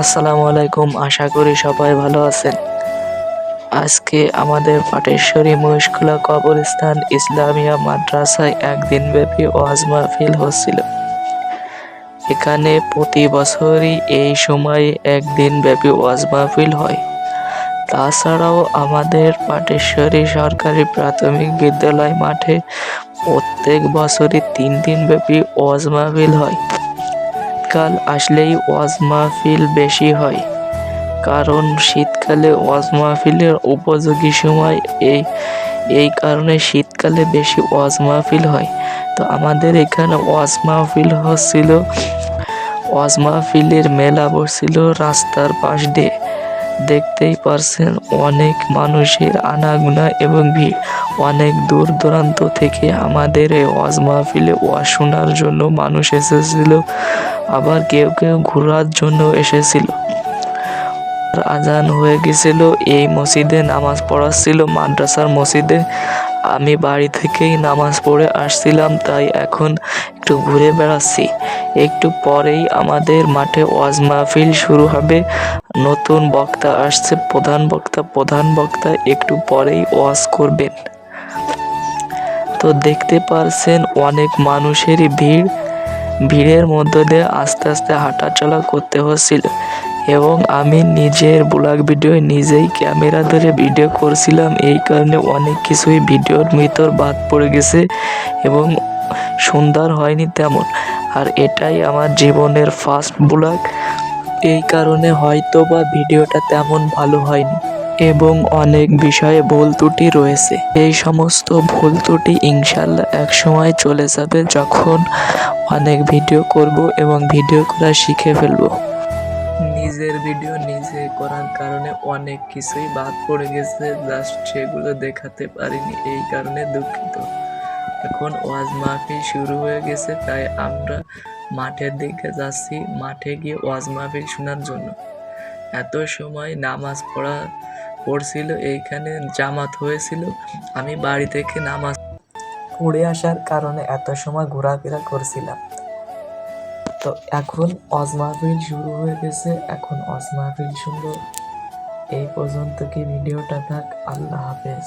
আসসালামু আলাইকুম, আশা করি সবাই ভালো আছেন। আজকে আমাদের পাটেশ্বরী মহিষখোলা কবরস্থান ইসলামিয়া মাদ্রাসায় একদিন ব্যাপী ওয়াজ মাহফিল হচ্ছিল। এখানে প্রতি বছরই এই সময়ে একদিন ব্যাপী ওয়াজ মাহফিল হয়। তাছাড়াও আমাদের পাটেশ্বরী সরকারি প্রাথমিক বিদ্যালয় মাঠে প্রত্যেক বছরই তিন দিন ব্যাপী ওয়াজ মাহফিল হয়। শীতকাল আসলেই ওয়াজ মাহফিল বেশি হয়, কারণ শীতকালে ওয়াজ মাহফিলের উপযোগী সময় এই এই কারণে শীতকালে বেশি ওয়াজ মাহফিল হয়। তো আমাদের এখানে ওয়াজ মাহফিল হচ্ছিল, ওয়াজ মাহফিলের মেলা বসছিল রাস্তার পাশ দিয়ে। দেখতেই পারছেন অনেক মানুষের আনাগোনা এবং ভিড়। অনেক দূর দূরান্ত থেকে আমাদের এই ওয়াজ মাহফিলে ওয়াজ শোনার জন্য মানুষ এসেছিল, আবার কেউ কেউ ঘোরার জন্য এসেছিল। আজান হয়ে গেছিল, এই মসজিদে নামাজ পড়াচ্ছিল মাদ্রাসার মসজিদে আমি বাড়ি থেকেই নামাজ পড়ে আসছিলাম, তাই এখন একটু ঘুরে বেড়াচ্ছি। একটু পরেই আমাদের মাঠে ওয়াজ মাহফিল শুরু হবে। নতুন বক্তা আসছে, প্রধান বক্তা প্রধান বক্তা একটু পরেই ওয়াজ করবেন। তো দেখতে পারছেন অনেক মানুষেরই ভিড়। ভিড়ের মধ্য দিয়ে আস্তে আস্তে হাঁটাচলা করতে হচ্ছিল। এবং আমি নিজের ব্লগ ভিডিও নিজেই ক্যামেরা ধরে ভিডিও করছিলাম। এই কারণে অনেক কিছুই ভিডিওর ভিতর বাদ পড়ে গেছে এবং সুন্দর হয়নি তেমন। আর এটাই আমার জীবনের ফার্স্ট ব্লগ। এই কারণে হয়তো বা ভিডিওটা তেমন ভালো হয়নি এবং অনেক বিষয়ে ভুল ত্রুটি রয়েছে। এই সমস্ত ভুল ত্রুটি ইনশাল্লাহ এক সময় চলে যাবে যখন অনেক ভিডিও করব এবং ভিডিও করা শিখে ফেলব। নিজের ভিডিও নিজে করার কারণে অনেক কিছুই বাদ পড়ে গেছে জাস্ট সেগুলো দেখাতে পারিনি, এই কারণে দুঃখিত। এখন ওয়াজ মাহফিল শুরু হয়ে গেছে, তাই আমরা মাঠের দিকে যাচ্ছি, মাঠে গিয়ে ওয়াজ মাহফিল শোনার জন্য। এত সময় নামাজ পড়া পড়ছিল, এইখানে জামাত হয়েছিল, আমি বাড়ি থেকে নামাজ পড়ে আসার কারণে এত সময় ঘোরাফেরা করছিলাম। তো এখন ওয়াজ মাহফিল শুরু হয়ে গেছে। এখন অজ মাহফিল শুনব। এই পর্যন্ত কি ভিডিওটা থাক, আল্লাহ হাফেজ।